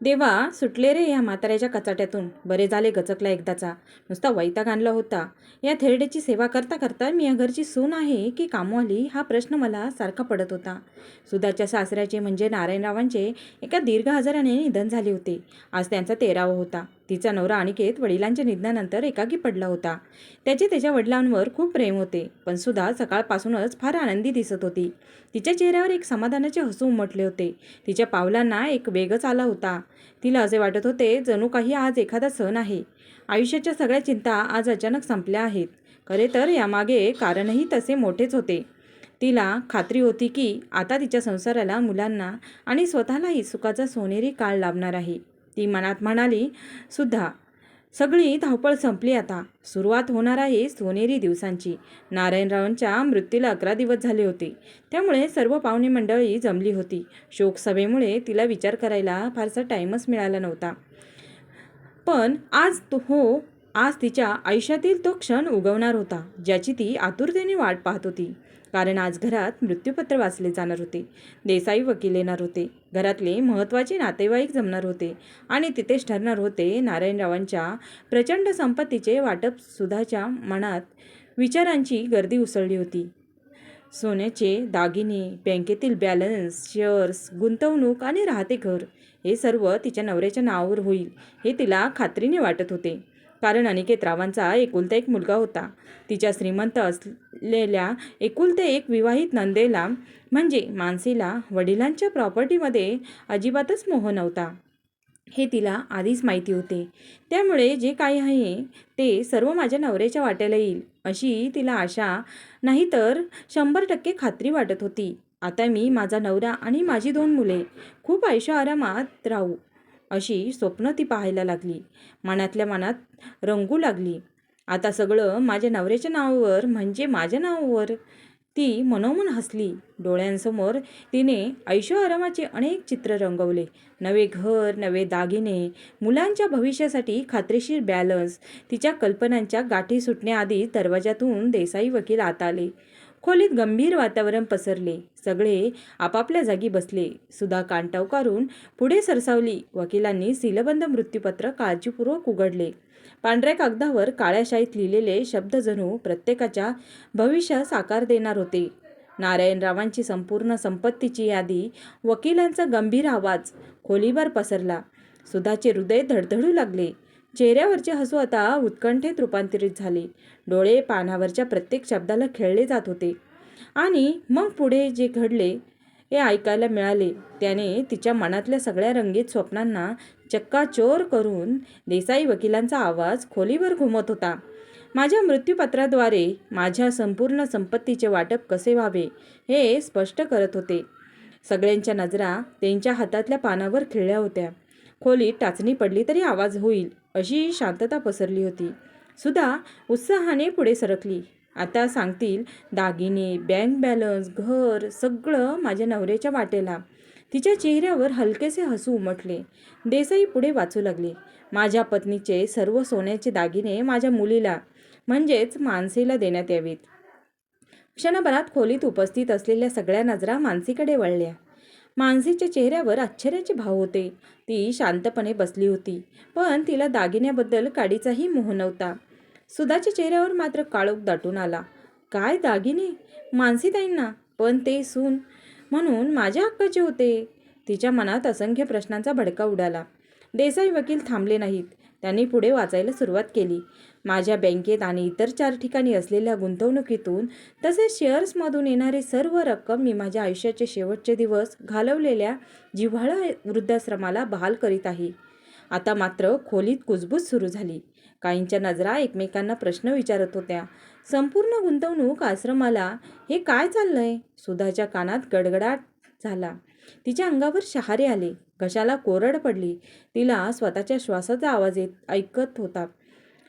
देवा सुटले रे ह्या म्हाताऱ्याच्या कचाट्यातून. बरे झाले गचकला एकदाचा. नुसता वैताग आणला होता. या थेरडेची सेवा करता करता मी या घरची सून आहे की कामवाली हा प्रश्न मला सारखा पडत होता. सुधाच्या सासऱ्याचे म्हणजे नारायणरावांचे एका दीर्घ आजाराने निधन झाले होते. आज त्यांचा तेरावा होता. तिचा नवरा अनिकेत वडिलांच्या निधनानंतर एकाकी पडला होता. त्याचे त्याच्या वडिलांवर खूप प्रेम होते पण सुद्धा सकाळपासूनच फार आनंदी दिसत होती. तिच्या चेहऱ्यावर एक समाधानाचे हसू उमटले होते. तिच्या पावलांना एक वेगच आला होता. तिला असे वाटत होते जणू काही आज एखादा सण आहे. आयुष्याच्या सगळ्या चिंता आज अचानक संपल्या आहेत. खरे तर यामागे कारणही तसे मोठेच होते. तिला खात्री होती की आता तिच्या संसाराला मुलांना आणि स्वतःलाही सुखाचा सोनेरी काळ लाभणार आहे. ती मनात म्हणाली सुद्धा सगळी धावपळ संपली आता. सुरुवात होणार आहे सोनेरी दिवसांची. नारायणरावांच्या मृत्यूला अकरा दिवस झाले होते. त्यामुळे सर्व पाहुणे मंडळी जमली होती. शोकसभेमुळे तिला विचार करायला फारसा टाईमच मिळाला नव्हता. पण आज तो हो आज तिच्या आयुष्यातील तो क्षण उगवणार होता ज्याची ती आतुरतेने वाट पाहत होती. कारण आज घरात मृत्यूपत्र वाचले जाणार होते. देसाई वकील येणार होते. घरातले महत्त्वाचे नातेवाईक जमणार होते. आणि तिथेच ठरणार होते नारायणरावांच्या प्रचंड संपत्तीचे वाटप सुधाच्या मनात विचारांची गर्दी उसळली होती. सोन्याचे दागिने बँकेतील बॅलन्स शेअर्स गुंतवणूक आणि राहते घर हे सर्व तिच्या नवऱ्याच्या नावावर होईल हे तिला खात्रीने वाटत होते. कारण अनिकेत रावांचा एकुलता एक मुलगा होता. तिच्या श्रीमंत असलेल्या एकुलते एक विवाहित नंदेला म्हणजे मानसीला वडिलांच्या प्रॉपर्टीमध्ये अजिबातच मोह नव्हता. हे तिला आधीच माहिती होते. त्यामुळे जे काही आहे ते सर्व माझ्या नवऱ्याच्या वाट्याला येईल अशी तिला आशा नाही तर शंभर टक्के खात्री वाटत होती. आता मी माझा नवरा आणि माझी दोन मुले खूप आयुष्य आरामात राहू. अशी स्वप्न ती पाहायला लागली. मनातल्या मनात रंगू लागली. आता सगळं माझ्या नवऱ्याच्या नावावर म्हणजे माझ्या नावावर. ती मनोमन हसली. डोळ्यांसमोर तिने ऐशो आरामाचे अनेक चित्र रंगवले. नवे घर नवे दागिने मुलांच्या भविष्यासाठी खात्रीशीर बॅलन्स तिच्या कल्पनांच्या गाठी सुटण्याआधी दरवाजातून देसाई वकील आत आले. खोलीत गंभीर वातावरण पसरले. सगळे आपापल्या जागी बसले. सुधा कांटावकारून पुढे सरसावली. वकिलांनी सीलबंद मृत्यूपत्र काळजीपूर्वक उघडले. पांढऱ्या कागदावर काळ्या शाईत लिहिलेले शब्द जणू प्रत्येकाच्या भविष्यास आकार देणार होते. नारायणरावांची संपूर्ण संपत्तीची यादी वकिलांचा गंभीर आवाज खोलीभर पसरला. सुधाचे हृदय धडधडू लागले. चेहऱ्यावरचे हसू आता उत्कंठेत रूपांतरित झाले. डोळे पानावरच्या प्रत्येक शब्दाला खेळले जात होते. आणि मग पुढे जे घडले हे ऐकायला मिळाले. त्याने तिच्या मनातल्या सगळ्या रंगीत स्वप्नांना चक्काचोर करून देसाई वकिलांचा आवाज खोलीवर घुमत होता. माझ्या मृत्यूपत्राद्वारे माझ्या संपूर्ण संपत्तीचे वाटप कसे व्हावे हे स्पष्ट करत होते. सगळ्यांच्या नजरा त्यांच्या हातातल्या पानावर खिळल्या होत्या. खोलीत टाचणी पडली तरी आवाज होईल. अशी शांतता पसरली होती. सुद्धा उत्साहाने पुढे सरकली. आता सांगतील दागिने बँक बॅलन्स घर सगळं माझ्या नवऱ्याच्या वाटेला. तिच्या चेहऱ्यावर हलकेसे हसू उमटले. देसाई पुढे वाचू लागले. माझ्या पत्नीचे सर्व सोन्याचे दागिने माझ्या मुलीला म्हणजेच मानसीला देण्यात यावेत. क्षणभरात खोलीत उपस्थित असलेल्या सगळ्या नजरा मानसीकडे वळल्या. मानसीच्या चेहऱ्यावर आश्चर्याचे भाव होते. ती शांतपणे बसली होती. पण तिला दागिन्याबद्दल काडीचाही मोह नव्हता. सुधाच्या चेहऱ्यावर मात्र काळोख दाटून आला. काय दागिने? मानसीताईंना? पण ते सून. म्हणून माझ्या हक्काचे होते. तिच्या मनात असंख्य प्रश्नांचा भडका उडाला. देसाई वकील थांबले नाहीत. त्यांनी पुढे वाचायला सुरुवात केली. माझ्या बँकेत आणि इतर चार ठिकाणी असलेल्या गुंतवणुकीतून तसेच शेअर्समधून येणारी सर्व रक्कम मी माझ्या आयुष्याचे शेवटचे दिवस घालवलेल्या जिव्हाळा वृद्धाश्रमाला बहाल करीत आहे. आता मात्र खोलीत कुजबूज सुरू झाली. काहींच्या नजरा एकमेकांना प्रश्न विचारत होत्या. संपूर्ण गुंतवणूक आश्रमाला हे काय चाललंय? सुधाच्या कानात गडगडाट झाला. तिच्या अंगावर शहारे आले. घशाला कोरड पडली? तिला स्वतःच्या श्वासाचा आवाज येत ऐकत होता.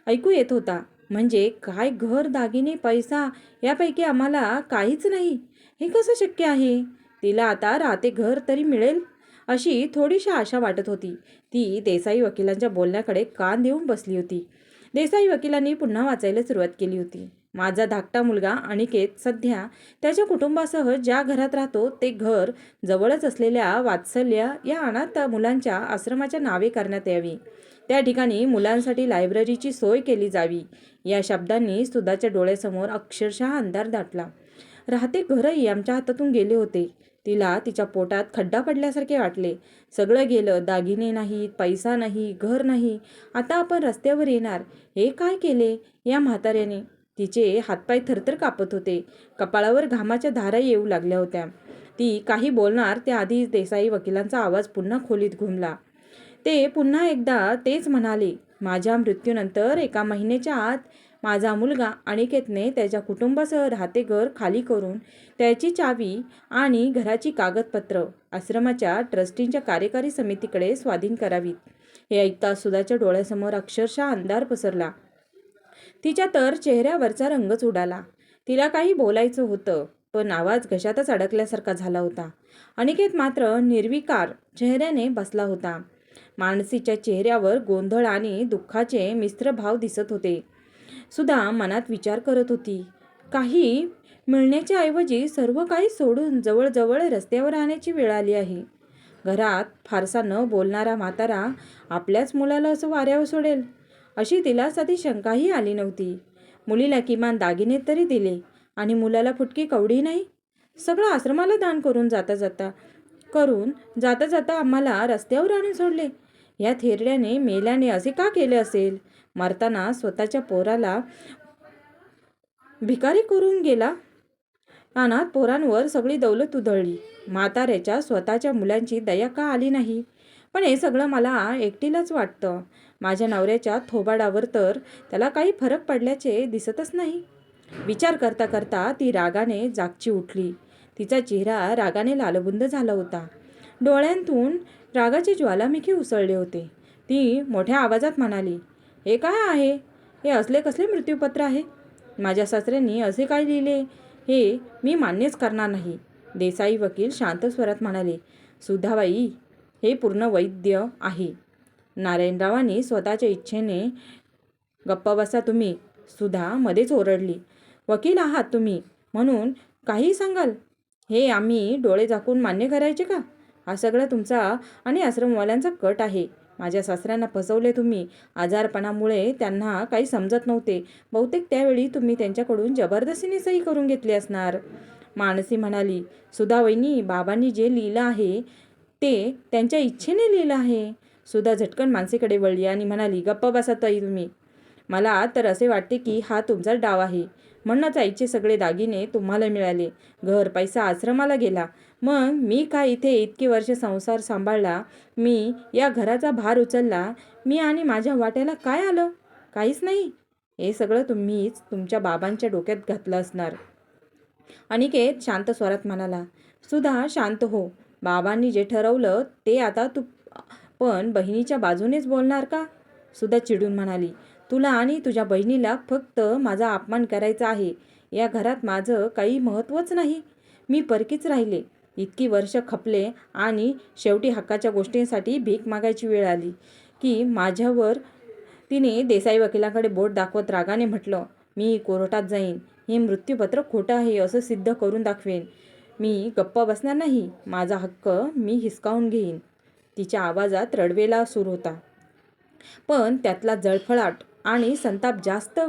ऐकू येत होता. म्हणजे काय घर दागिने पैसा यापैकी आम्हाला काहीच नाही. हे कसं शक्य आहे? तिला आता राहते घर तरी मिळेल? अशी थोडीशी आशा वाटत होती. ती देसाई वकिलांच्या बोलण्याकडे कान देऊन बसली होती. देसाई वकिलांनी पुन्हा वाचायला सुरुवात केली होती. माझा धाकटा मुलगा अनिकेत सध्या त्याच्या कुटुंबासह ज्या घरात राहतो ते घर जवळच असलेल्या वात्सल्य या अनाथ मुलांच्या आश्रमाच्या नावे करण्यात यावी. त्या ठिकाणी मुलांसाठी लायब्ररीची सोय केली जावी. या शब्दांनी सुधाच्या डोळ्यासमोर अक्षरशः अंधार दाटला. राहते घरही आमच्या हातातून गेले होते. तिला तिच्या पोटात खड्डा पडल्यासारखे वाटले. सगळं गेलं. दागिने नाहीत पैसा नाही घर नाही. आता आपण रस्त्यावर येणार. हे काय केले? या म्हाताऱ्याने. तिचे हातपाय थरथर कापत होते. कपाळावर घामाच्या धारा येऊ लागल्या होत्या. ती काही बोलणार त्याआधी देसाई वकिलांचा आवाज पुन्हा खोलीत घुमला. ते पुन्हा एकदा तेच म्हणाले माझ्या मृत्यूनंतर एका महिन्याच्या आत माझा मुलगा अनिकेतने त्याच्या कुटुंबासह राहते घर खाली करून त्याची चावी आणि घराची कागदपत्र आश्रमाच्या ट्रस्टींच्या कार्यकारी समितीकडे स्वाधीन करावीत. हे ऐकता सुधाच्या डोळ्यासमोर अक्षरशः अंधार पसरला. तिच्या तर चेहऱ्यावरचा रंगच उडाला. तिला काही बोलायचं होतं पण आवाज घशातच अडकल्यासारखा झाला होता. अनिकेत मात्र निर्विकार चेहऱ्याने बसला होता. मानसीच्या चेहऱ्यावर गोंधळ आणि दुःखाचे मिश्र भाव दिसत होते. सुद्धा मनात विचार करत होती काही मिळण्याच्या ऐवजी सर्व काही सोडून जवळजवळ रस्त्यावर राहण्याची वेळ आली आहे. घरात फारसा न बोलणारा म्हातारा आपल्याच मुलाला असं वाऱ्यावर सोडेल अशी तिला साधी शंकाही आली नव्हती. मुलीला किमान दागिने तरी दिले आणि मुलाला फुटकी कवडी नाही? सगळं आश्रमाला दान करून जाता जाता करून जाता जाता आम्हाला रस्त्यावर आणून सोडले. या थेरड्याने मेल्याने असे का केले असेल? मरताना स्वतःच्या पोराला भिकारी करून गेला. अनाथ पोरांवर सगळी दौलत उधळली. म्हाताऱ्याच्या स्वतःच्या मुलांची दया का आली नाही? पण हे सगळं मला एकटीलाच वाटतं. माझ्या नवऱ्याच्या थोबाडावर तर त्याला काही फरक पडल्याचे दिसतच नाही. विचार करता करता ती रागाने जागची उठली. तिचा चेहरा रागाने लालबुंद झाला होता. डोळ्यांतून रागाचे ज्वालामुखी उसळले होते. ती मोठ्या आवाजात म्हणाली हे काय आहे? हे असले कसले मृत्यूपत्र आहे? माझ्या सासऱ्यांनी असे काय लिहिले? हे मी मान्यच करणार नाही. देसाई वकील शांत स्वरात म्हणाले सुधाबाई हे पूर्ण वैद्य आहे. नारायणरावांनी स्वतःच्या इच्छेने गप्पा बसा तुम्ही. सुधा मध्येच ओरडली वकील आहात तुम्ही म्हणून काही सांगाल? हे आम्ही डोळे झाकून मान्य करायचे का? हा सगळा तुमचा आणि आश्रमवाल्यांचा कट आहे. माझ्या सासऱ्यांना फसवले तुम्ही. आजारपणामुळे त्यांना काही समजत नव्हते. बहुतेक त्यावेळी तुम्ही त्यांच्याकडून जबरदस्तीने सही करून घेतली असणार. मानसी म्हणाली सुधावहिनी बाबांनी जे लिहिलं आहे ते त्यांच्या इच्छेने लिहिलं आहे. सुधा झटकन मानसीकडे वळली आणि म्हणाली गप्प बसा ताई तुम्ही. मला तर असे वाटते की हा तुमचा डाव आहे. म्हणूनच आईचे सगळे दागिने तुम्हाला मिळाले. घर पैसा आश्रमाला गेला. मग मी का इथे इतकी वर्ष संसार सांभाळला? मी या घराचा भार उचलला. मी आणि माझ्या वाट्याला काय आलं? काहीच नाही. हे सगळं तुम्हीच तुमच्या बाबांच्या डोक्यात घातलं असणार. अनिकेत शांत स्वरात म्हणाला सुधा शांत हो. बाबांनी जे ठरवलं ते आता तू पण बहिणीच्या बाजूनेच बोलणार का? सुधा चिडून म्हणाली तुला आणि तुझ्या बहिणीला फक्त माझा अपमान करायचा आहे. या घरात माझं काही महत्त्वच नाही. मी परकीच राहिले. इतकी वर्ष खपले आणि शेवटी हक्काच्या गोष्टींसाठी भीक मागायची वेळ आली की माझ्यावर तिने देसाई वकिलांकडे बोट दाखवत रागाने म्हटलं मी कोर्टात जाईन. हे मृत्यूपत्र खोटं आहे असं सिद्ध करून दाखवेन. मी गप्पा बसणार नाही. माझा हक्क मी हिसकावून घेईन. तिच्या आवाजात रडवेला सूर होता. पण त्यातला जळफळाट आणि संताप जास्त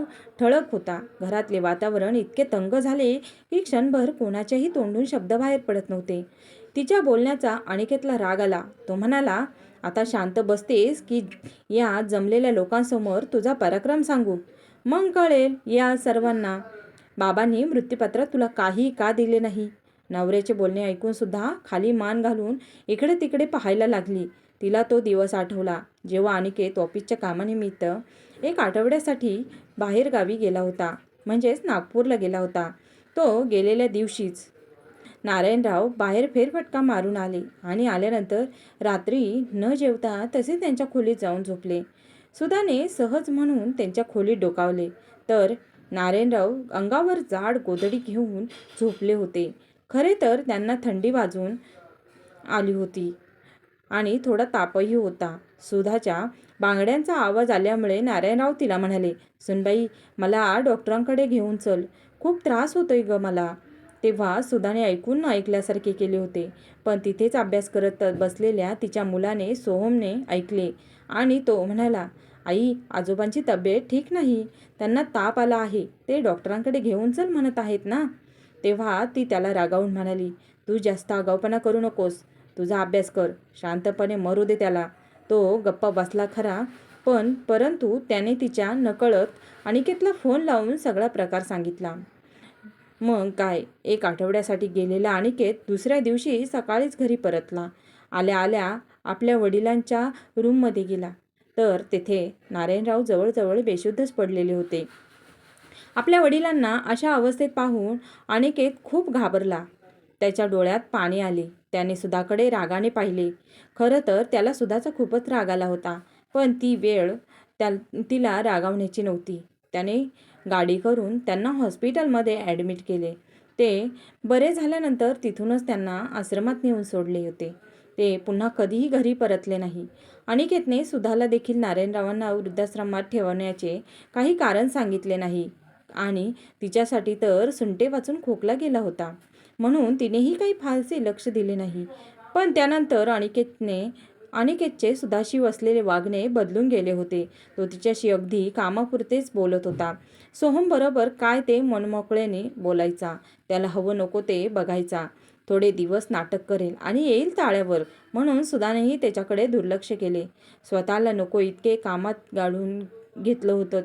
ठळक होता. घरातले वातावरण इतके तंग झाले की क्षणभर कोणाच्याही तोंडून शब्द बाहेर पडत नव्हते. तिच्या बोलण्याचा अनिकेतला राग आला. तो म्हणाला आता शांत बसतेस की या जमलेल्या लोकांसमोर तुझा पराक्रम सांगू? मग कळेल या सर्वांना. बाबांनी मृत्यूपत्रात तुला काही का दिले नाही नवऱ्याचे बोलणे ऐकून सुद्धा खाली मान घालून इकडे तिकडे पाहायला लागली. तिला तो दिवस आठवला. जेव्हा अनिकेत ऑफिसच्या कामानिमित्त एक आठवड्यासाठी बाहेरगावी गेला होता. म्हणजेच नागपूरला गेला होता. तो गेलेल्या दिवशीच नारायणराव बाहेर फेरफटका मारून आले आणि आल्यानंतर रात्री न जेवता तसे त्यांच्या खोलीत जाऊन झोपले. सुधाने सहज म्हणून त्यांच्या खोलीत डोकावले. तर नारायणराव अंगावर जाड गोदडी घेऊन झोपले होते. खरे तर त्यांना थंडी वाजून आली होती आणि थोडा तापही होता. सुधाच्या बांगड्यांचा आवाज आल्यामुळे नारायणराव तिला म्हणाले सुनबाई मला डॉक्टरांकडे घेऊन चल. खूप त्रास होतोय ग मला. तेव्हा सुधाने ऐकून न ऐकल्यासारखे केले होते पण तिथेच अभ्यास करत बसलेल्या तिच्या मुलाने सोहमने ऐकले आणि तो म्हणाला आई आजोबांची तब्येत ठीक नाही. त्यांना ताप आला आहे. ते डॉक्टरांकडे घेऊन चल म्हणत आहेत ना? तेव्हा ती त्याला रागावून म्हणाली तू जास्त आगाऊपणा करू नकोस. तुझा अभ्यास कर. शांतपणे मरू दे त्याला. तो गप्पा बसला खरा. पण परंतु त्याने तिच्या नकळत अनिकेतला फोन लावून सगळा प्रकार सांगितला. मग काय? एक आठवड्यासाठी गेलेला अनिकेत दुसऱ्या दिवशी सकाळीच घरी परतला. आल्या आल्या आपल्या वडिलांच्या रूममध्ये गेला. तर तेथे नारायणराव जवळजवळ बेशुद्धच पडलेले होते. आपल्या वडिलांना अशा अवस्थेत पाहून अनिकेत खूप घाबरला. त्याच्या डोळ्यात पाणी आले. त्याने सुधाकडे रागाने पाहिले. खरं तर त्याला सुधाचा खूपच राग आला होता पण ती वेळ त्या तिला रागावण्याची नव्हती. त्याने गाडी करून त्यांना हॉस्पिटलमध्ये ॲडमिट केले. ते बरे झाल्यानंतर तिथूनच त्यांना आश्रमात नेऊन सोडले होते. ते पुन्हा कधीही घरी परतले नाही. अनिकेतने सुधाला देखील नारायणरावांना वृद्धाश्रमात ठेवण्याचे काही कारण सांगितले नाही आणि तिच्यासाठी तर सुंटे वाचून खोकला गेला होता. म्हणून तिनेही काही फारसे लक्ष दिले नाही. पण त्यानंतर अनिकेतने अनिकेतचे सुधाशी असलेले वागणे बदलून गेले होते. तो तिच्याशी अगदी कामापुरतेच बोलत होता. सोहम बरोबर काय ते मनमोकळेने बोलायचा. त्याला हवं नको ते बघायचा. थोडे दिवस नाटक करेल आणि येईल ताळ्यावर म्हणून सुधानेही त्याच्याकडे दुर्लक्ष केले. स्वतःला नको इतके कामात गाढून घेतलं होतं.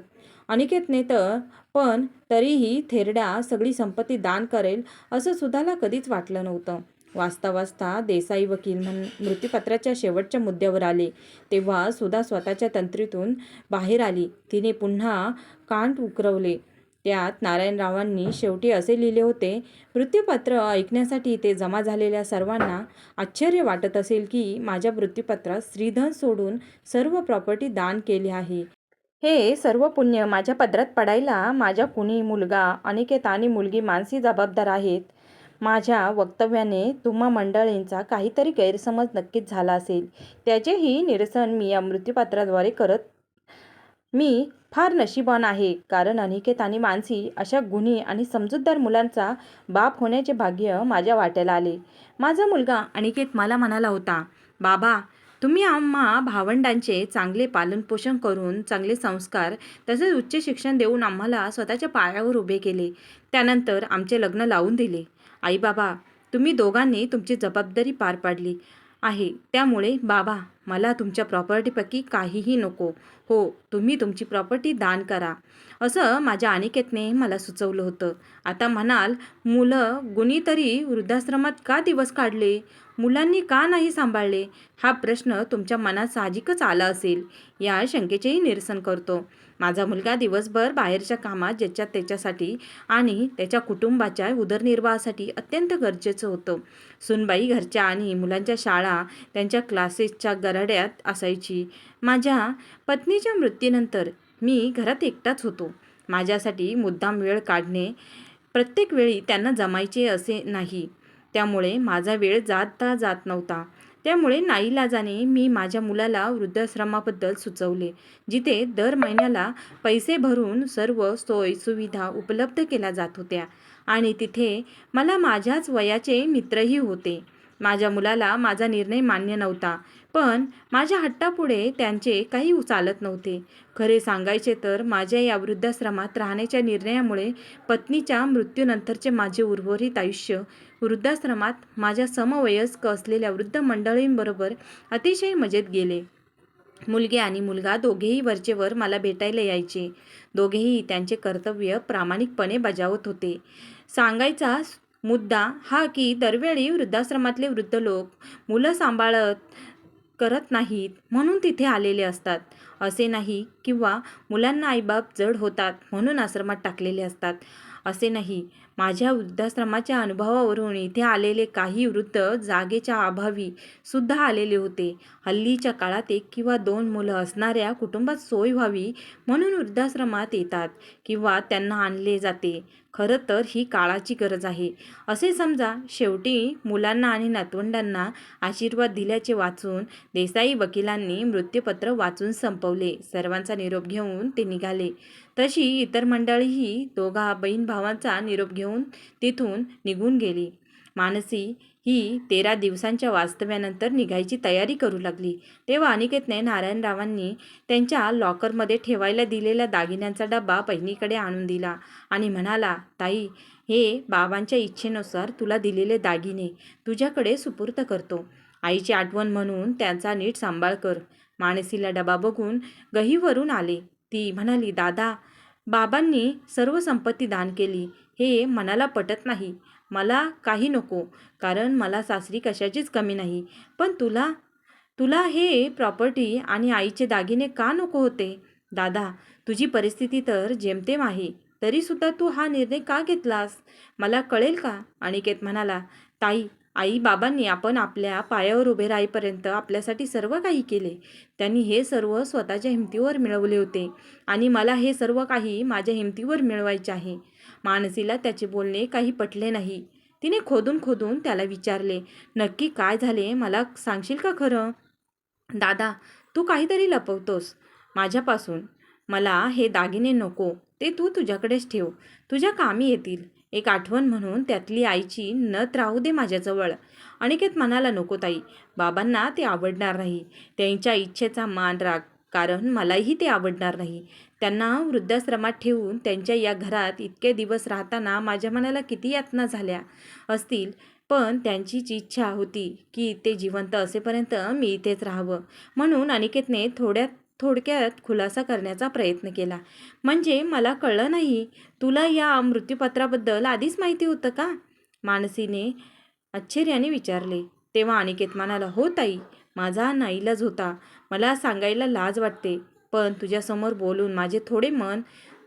अनिकेतने तर पण तरीही थेरड्या सगळी संपत्ती दान करेल असं सुधाला कधीच वाटलं नव्हतं. वाचता वाचता देसाई वकील म्हण मृत्यूपत्राच्या शेवटच्या मुद्द्यावर आले. तेव्हा सुधा स्वतःच्या तंत्रीतून बाहेर आली. तिने पुन्हा कान उकरवले. त्यात नारायणरावांनी शेवटी असे लिहिले होते मृत्यूपत्र ऐकण्यासाठी ते जमा झालेल्या सर्वांना आश्चर्य वाटत असेल की माझ्या मृत्यूपत्रात श्रीधन सोडून सर्व प्रॉपर्टी दान केले आहे. हे सर्व पुण्य माझ्या पदरात पडायला माझ्या कुणी मुलगा अनिकेत आणि मुलगी मानसी जबाबदार आहेत. माझ्या वक्तव्याने तुम्हा मंडळींचा काहीतरी गैरसमज नक्कीच झाला असेल. त्याचेही निरसन मी या मृत्यूपात्राद्वारे करत मी फार नशिबान आहे. कारण अनिकेत आणि मानसी अशा गुन्हे आणि समजूतदार मुलांचा बाप होण्याचे भाग्य माझ्या वाट्याला आले. माझा मुलगा अनिकेत मला म्हणाला होता बाबा तुम्ही आम्हा भावंडांचे चांगले पालनपोषण करून चांगले संस्कार तसेच उच्च शिक्षण देऊन आम्हाला स्वतःच्या पायावर उभे केले. त्यानंतर आमचे लग्न लावून दिले. आई बाबा तुम्ही दोघांनी तुमची जबाबदारी पार पाडली आहे. त्यामुळे बाबा मला तुमच्या प्रॉपर्टीपैकी काहीही नको. हो तुम्ही तुमची प्रॉपर्टी दान करा. असं माझ्या अनिकेतने मला सुचवलं होतं. आता म्हणाल मुलं गुणी तरी वृद्धाश्रमात का दिवस काढले? मुलांनी का नाही सांभाळले? हा प्रश्न तुमच्या मनात साहजिकच आला असेल. या शंकेचेही निरसन करतो. माझा मुलगा दिवसभर बाहेरच्या कामात ज्याच्या त्याच्यासाठी आणि त्याच्या कुटुंबाच्या उदरनिर्वाहासाठी अत्यंत गरजेचं होतं. सुनबाई घरच्या आणि मुलांच्या शाळा त्यांच्या क्लासेसच्या गराड्यात असायची. माझ्या पत्नीच्या मृत्यूनंतर मी घरात एकटाच होतो. माझ्यासाठी मुद्दाम वेळ काढणे प्रत्येक वेळी त्यांना जमायचे असे नाही. त्यामुळे माझा वेळ जाता जात नव्हता. त्यामुळे नाईलाजाने मी माझ्या मुलाला वृद्धाश्रमाबद्दल सुचवले जिथे दर महिन्याला पैसे भरून सर्व सोयीसुविधा उपलब्ध केल्या जात होत्या आणि तिथे मला माझ्याच वयाचे मित्रही होते. माझ्या मुलाला माझा निर्णय मान्य नव्हता. पण माझ्या हट्टापुढे त्यांचे काही चालत नव्हते. खरे सांगायचे तर माझ्या या वृद्धाश्रमात राहण्याच्या निर्णयामुळे पत्नीच्या मृत्यूनंतरचे माझे उर्वरित आयुष्य वृद्धाश्रमात माझ्या समवयस्क असलेल्या वृद्ध मंडळींबरोबर अतिशय मजेत गेले. मुलगी आणि मुलगा दोघेही वरचेवर मला भेटायला यायचे. दोघेही त्यांचे कर्तव्य प्रामाणिकपणे बजावत होते. सांगायचा मुद्दा हा की दरवेळी वृद्धाश्रमातले वृद्ध लोक मुलं सांभाळत करत नाहीत म्हणून तिथे आलेले असतात. असे नाही किंवा मुलांना आईबाप जड होतात म्हणून आश्रमात टाकलेले असतात. असे नाही. माझ्या वृद्धाश्रमाच्या अनुभवावरून इथे आलेले काही वृद्ध जागेच्या अभावी सुद्धा आलेले होते. हल्लीच्या काळात एक किंवा दोन मुलं असणाऱ्या कुटुंबात सोय व्हावी म्हणून वृद्धाश्रमात येतात किंवा त्यांना आणले जाते. खरं तर ही काळाची गरज आहे. असे समजा शेवटी मुलांना आणि नातवंडांना आशीर्वाद दिल्याचे वाचून देसाई वकिलांनी मृत्यूपत्र वाचून संपवले. सर्वांचा निरोप घेऊन ते निघाले. तशी इतर मंडळीही दोघा बहीण भावांचा निरोप घेऊन तिथून निघून गेली. मानसी ही तेरा दिवसांच्या वास्तव्यानंतर निघायची तयारी करू लागली. तेव्हा अनिकेतने नारायणरावांनी त्यांच्या लॉकरमध्ये ठेवायला दिलेला दागिन्यांचा डबा बहिणीकडे आणून दिला आणि म्हणाला ताई हे बाबांच्या इच्छेनुसार तुला दिलेले दागिने तुझ्याकडे सुपूर्त करतो. आईची आठवण म्हणून त्यांचा नीट सांभाळ कर मानसीला डबा बघून गहीवरून आले. ती म्हणाली दादा बाबांनी सर्व संपत्ती दान केली. हे मनाला पटत नाही. मला काही नको कारण मला सासरी कशाचीच कमी नाही. पण तुला तुला हे प्रॉपर्टी आणि आईचे दागिने का नको होते? दादा तुझी परिस्थिती तर जेमतेम आहे तरीसुद्धा तू हा निर्णय का घेतलास? मला कळेल का? अनिकेत म्हणाला ताई आई बाबांनी आपण आपल्या पायावर उभे राहीपर्यंत आपल्यासाठी सर्व काही केले. त्यांनी हे सर्व स्वतःच्या हिमतीवर मिळवले होते आणि मला हे सर्व काही माझ्या हिमतीवर मिळवायचे आहे. मानसीला त्याचे बोलणे काही पटले नाही. तिने खोदून खोदून त्याला विचारले नक्की काय झाले? मला सांगशील का खरं? दादा तू काहीतरी लपवतोस. माझ्यापासून. मला हे दागिने नको. ते तू तुझ्याकडेच ठेव. तुझ्या कामी येतील. एक आठवण म्हणून त्यातली आईची नत राहू दे माझ्याजवळ. अनिकेत म्हणाला नको ताई. बाबांना ते आवडणार नाही. त्यांच्या इच्छेचा मान राग कारण मलाही ते आवडणार नाही. त्यांना वृद्धाश्रमात ठेवून त्यांच्या या घरात इतके दिवस राहताना माझ्या मनाला किती यातना झाल्या असतील. पण त्यांचीच इच्छा होती की ते जिवंत असेपर्यंत मी इथेच राहावं. म्हणून अनिकेतने थोड्यात थोडक्यात खुलासा करण्याचा प्रयत्न केला. म्हणजे मला कळलं नाही तुला या मृत्यूपत्राबद्दल आधीच माहिती होतं का? मानसीने आश्चर्याने विचारले. तेव्हा अनिकेत म्हणाला हो ताई माझा नाईलाज होता. मला सांगायला लाज वाटते. पण तुझ्यासमोर बोलून माझे थोडे मन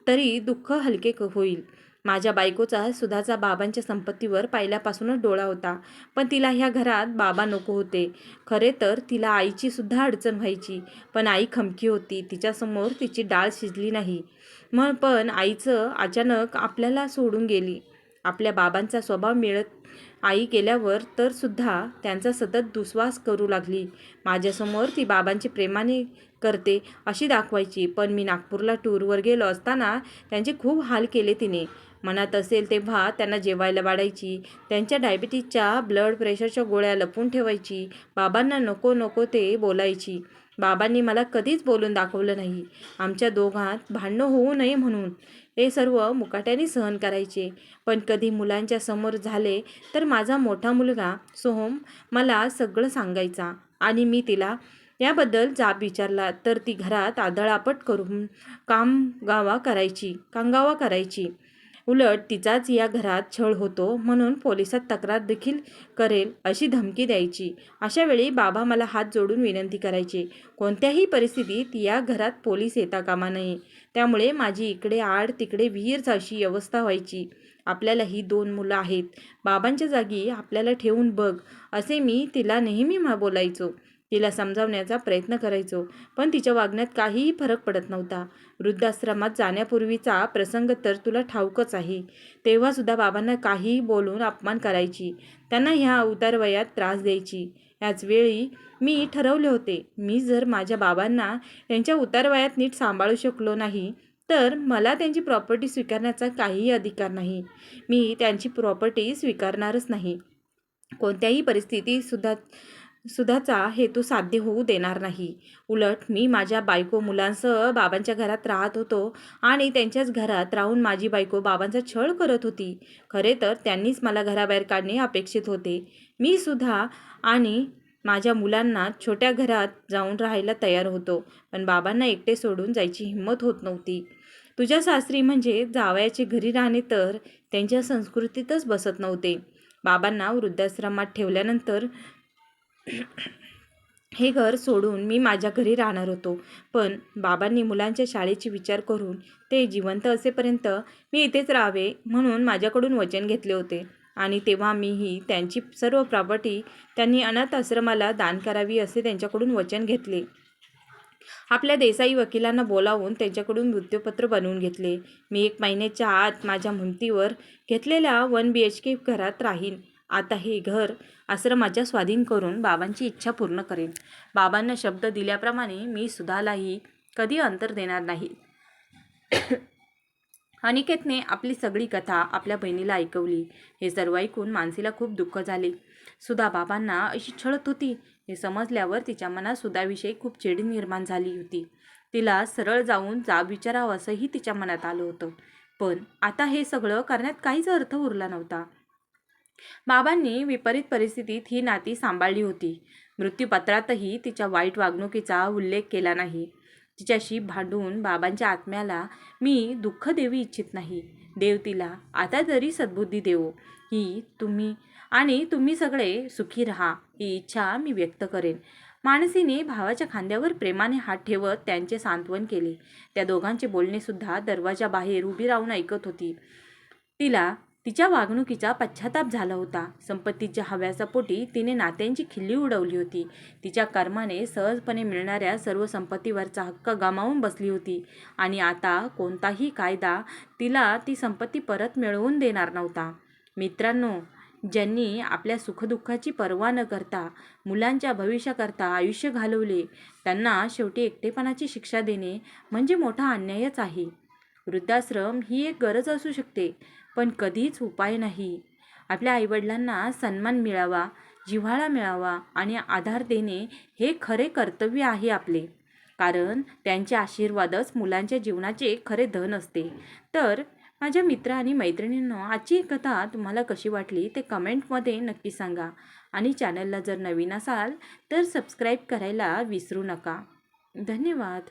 तरी दुःख हलके क- होईल. माझ्या बायकोचा सुधाचा बाबांच्या संपत्तीवर पाहिल्यापासूनच डोळा होता. पण तिला ह्या घरात बाबा नको होते. खरे तर तिला आईची सुद्धा अडचण व्हायची. पण आई खमकी होती. तिच्यासमोर तिची डाळ शिजली नाही. मग पण आईचं अचानक आपल्याला सोडून गेली. आपल्या बाबांचा स्वभाव मिळत आई गेल्यावर तर सुद्धा त्यांचा सतत दुस्वास करू लागली. माझ्यासमोर ती बाबांची प्रेमाने करते अशी दाखवायची. पण मी नागपूरला टूरवर गेलो असताना त्यांचे खूप हाल केले तिने. मनात असेल तेव्हा त्यांना जेवायला वाढायची. त्यांच्या डायबिटीजच्या ब्लड प्रेशरच्या गोळ्या लपून ठेवायची. बाबांना नको नको ते बोलायची. बाबांनी मला कधीच बोलून दाखवलं नाही. आमच्या दोघांत भांडणं होऊ नये म्हणून. हे सर्व मुकाट्याने सहन करायचे. पण कधी मुलांच्या समोर झाले तर माझा मोठा मुलगा सोहम मला सगळं सांगायचा आणि मी तिला याबद्दल जाब विचारला तर ती घरात आदळापट करून कामगावा करायची कांगावा करायची. उलट तिचाच या घरात छळ होतो म्हणून पोलिसात तक्रार देखील करेल अशी धमकी द्यायची. अशावेळी बाबा मला हात जोडून विनंती करायचे कोणत्याही परिस्थितीत या घरात पोलीस येता कामा नये. त्यामुळे माझी इकडे आड तिकडे विहीर अशी अवस्था व्हायची. आपल्याला ही दोन मुलं आहेत. बाबांच्या जागी आपल्याला ठेवून बघ असे मी तिला नेहमी मा बोलायचो. तिला समजावण्याचा प्रयत्न करायचो पण तिच्या वागण्यात काहीही फरक पडत नव्हता. वृद्धाश्रमात जाण्यापूर्वीचा प्रसंग तर तुला ठाऊकच आहे. तेव्हासुद्धा बाबांना काहीही बोलून अपमान करायची. त्यांना ह्या अवतार वयात त्रास द्यायची. याच वेळी मी ठरवले होते मी जर माझ्या बाबांना त्यांच्या उतारवयात नीट सांभाळू शकलो नाही तर मला त्यांची प्रॉपर्टी स्वीकारण्याचा काहीही अधिकार नाही. मी त्यांची प्रॉपर्टी स्वीकारणारच नाही. कोणत्याही परिस्थितीसुद्धा सुद्धाचा सुधाचा हेतू साध्य होऊ देणार नाही. उलट मी माझ्या बायको मुलांसह बाबांच्या घरात राहत होतो आणि त्यांच्याच घरात राहून माझी बायको बाबांचा छळ करत होती. खरे तर त्यांनीच मला घराबाहेर काढणे अपेक्षित होते. मी सुद्धा आणि माझ्या मुलांना छोट्या घरात जाऊन राहायला तयार होतो पण बाबांना एकटे सोडून जायची हिंमत होत नव्हती. तुझ्या सासरी म्हणजे जावयाचे घरी राहणे तर त्यांच्या संस्कृतीतच बसत नव्हते. बाबांना वृद्धाश्रमात ठेवल्यानंतर हे घर सोडून मी माझ्या घरी राहणार होतो. पण बाबांनी मुलांच्या शाळेची विचार करून ते जिवंत असेपर्यंत मी इथेच राहावे म्हणून माझ्याकडून वचन घेतले होते. आणि तेव्हा मीही त्यांची सर्व प्रॉपर्टी त्यांनी अनाथ आश्रमाला दान करावी असे त्यांच्याकडून वचन घेतले. आपल्या देसाई वकिलांना बोलावून त्यांच्याकडून मृत्यूपत्र बनवून घेतले. मी एक महिन्याच्या आत माझ्या म्हणतीवर घेतलेल्या वन बी एच के घरात राहीन. आता हे घर आश्रमाच्या स्वाधीन करून बाबांची इच्छा पूर्ण करेन. बाबांना शब्द दिल्याप्रमाणे मी सुधालाही कधी अंतर देणार नाही. अनिकेतने आपली सगळी कथा आपल्या बहिणीला ऐकवली. हे सर्व ऐकून मानसीला खूप दुःख झाले. सुधा बाबांना अशी छळत होती. हे समजल्यावर तिच्या मनात सुधाविषयी खूप चिड निर्माण झाली होती. तिला सरळ जाऊन जाब विचारावं असंही तिच्या मनात आलं होतं. पण आता हे सगळं करण्यात काहीच अर्थ उरला नव्हता. बाबांनी विपरीत परिस्थितीत ही नाती सांभाळली होती. मृत्यूपत्रातही तिच्या वाईट वागणुकीचा उल्लेख केला नाही. तिच्याशी भांडून बाबांच्या आत्म्याला मी दुःख देऊ इच्छित नाही. देव तिला आता तरी सद्बुद्धी देवो ही तुम्ही आणि तुम्ही सगळे सुखी राहा ही इच्छा मी व्यक्त करेन. मानसीने भावाच्या खांद्यावर प्रेमाने हात ठेवत त्यांचे सांत्वन केले. त्या दोघांचे बोलणेसुद्धा दरवाजाबाहेर उभी राहून ऐकत होती. तिला तिच्या वागणुकीचा पश्चाताप झाला होता. संपत्तीच्या हव्याचा पोटी तिने नात्यांची खिल्ली उडवली होती. तिच्या कर्माने सहजपणे मिळणाऱ्या सर्व संपत्तीवरचा हक्क गमावून बसली होती आणि आता कोणताही कायदा तिला ती संपत्ती परत मिळवून देणार नव्हता. मित्रांनो ज्यांनी आपल्या सुखदुःखाची पर्वा न करता मुलांच्या भविष्याकरता आयुष्य घालवले त्यांना शेवटी एकटेपणाची शिक्षा देणे म्हणजे मोठा अन्यायच आहे. वृद्धाश्रम ही एक गरज असू शकते पण कधीच उपाय नाही. आपल्या आईवडिलांना सन्मान मिळावा जिव्हाळा मिळावा आणि आधार देणे हे खरे कर्तव्य आहे आपले. कारण त्यांचे आशीर्वादच मुलांच्या जीवनाचे खरे धन असते. तर माझ्या मित्र आणि मैत्रिणींनो आजची कथा तुम्हाला कशी वाटली ते कमेंटमध्ये नक्की सांगा. आणि चॅनलला जर नवीन असाल तर सबस्क्राईब करायला विसरू नका. धन्यवाद.